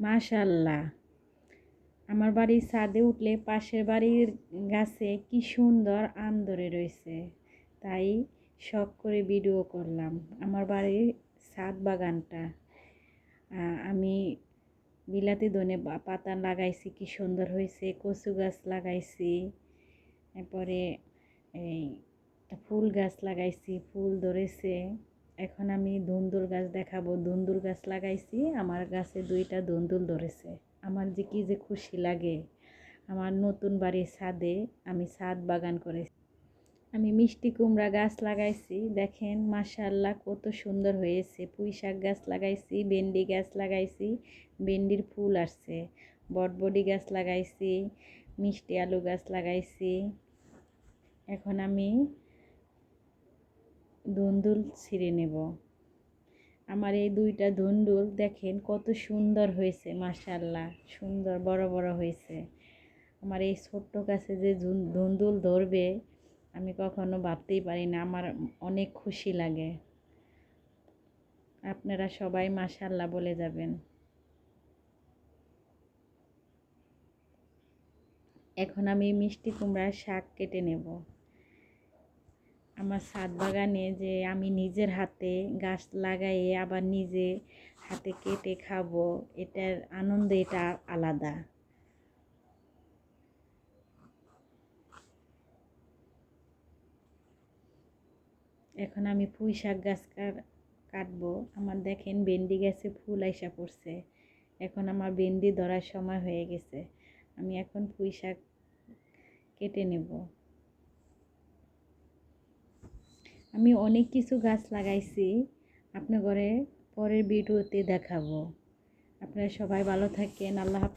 মাশাল্লাহ। আমার বাড়ির ছাদে উঠলে পাশের বাড়ির গাছে কি সুন্দর আম ধরে রয়েছে। তাই শখ করে ভিডিও করলাম। আমার বাড়ির ছাদ বাগানটা। আমি বিলাতি ধনে পাতা লাগাইছি, কি সুন্দর হয়েছে, কচু গাছ লাগাইছি। এরপরে এই ফুল গাছ লাগাইছি, ফুল ধরেছে। এখন আমি ধুন্দুল গাছ দেখাবো। ধুন্দুল গাছ লাগাইছি, আমার গাছে দুইটা ধুন্দুল ধরেছে। আমার যে কি যে খুশি লাগে। আমার নতুন বাড়ির ছাদে আমি ছাদ বাগান করেছি। আমি মিষ্টি কুমড়া গাছ লাগাইছি, দেখেন মাশাল্লাহ কত সুন্দর হয়েছে। পুঁই শাক গাছ লাগাইছি, ভেন্ডি গাছ লাগাইছি, ভেন্ডির ফুল আসছে। বটবডি গাছ লাগাইছি, মিষ্টি আলু গাছ লাগাইছি। এখন আমি ধুন্দুল ছিঁড়ে নেব। আমার এই দুইটা ধুন্দুল দেখেন কত সুন্দর হয়েছে মাশাল্লাহ সুন্দর, বড় বড় হয়েছে। আমার এই ছোট্ট কাছে যে ধুন- ধুন্দুল ধরবে, আমি কখনো ভাবতেই পারি না, আমার অনেক খুশি লাগে। আপনারা সবাই মাশাল্লাহ বলে যাবেন। এখন আমি মিষ্টি কুমড়ার শাক কেটে নেব। আমার ছাদ বাগানে যে আমি নিজের হাতে গাছ লাগাইয়ে আবার নিজে হাতে কেটে খাব, এটার আনন্দ এটা আলাদা। এখন আমি পুঁই শাক গাছ কাট- কাটবো। আমার দেখেন ভেন্ডি গাছে ফুল আইসা পড়ছে। এখন আমার ভেন্ডি ধরার সময় হয়ে গেছে। আমি এখন পুঁই শাক কেটে নেব। আমি অনেক কিছু গাছ লাগাইছি আপনার ঘরে পরের ভিডিওতে দেখাবো। আপনারা সবাই ভালো থাকেন, আল্লাহ হাফেজ।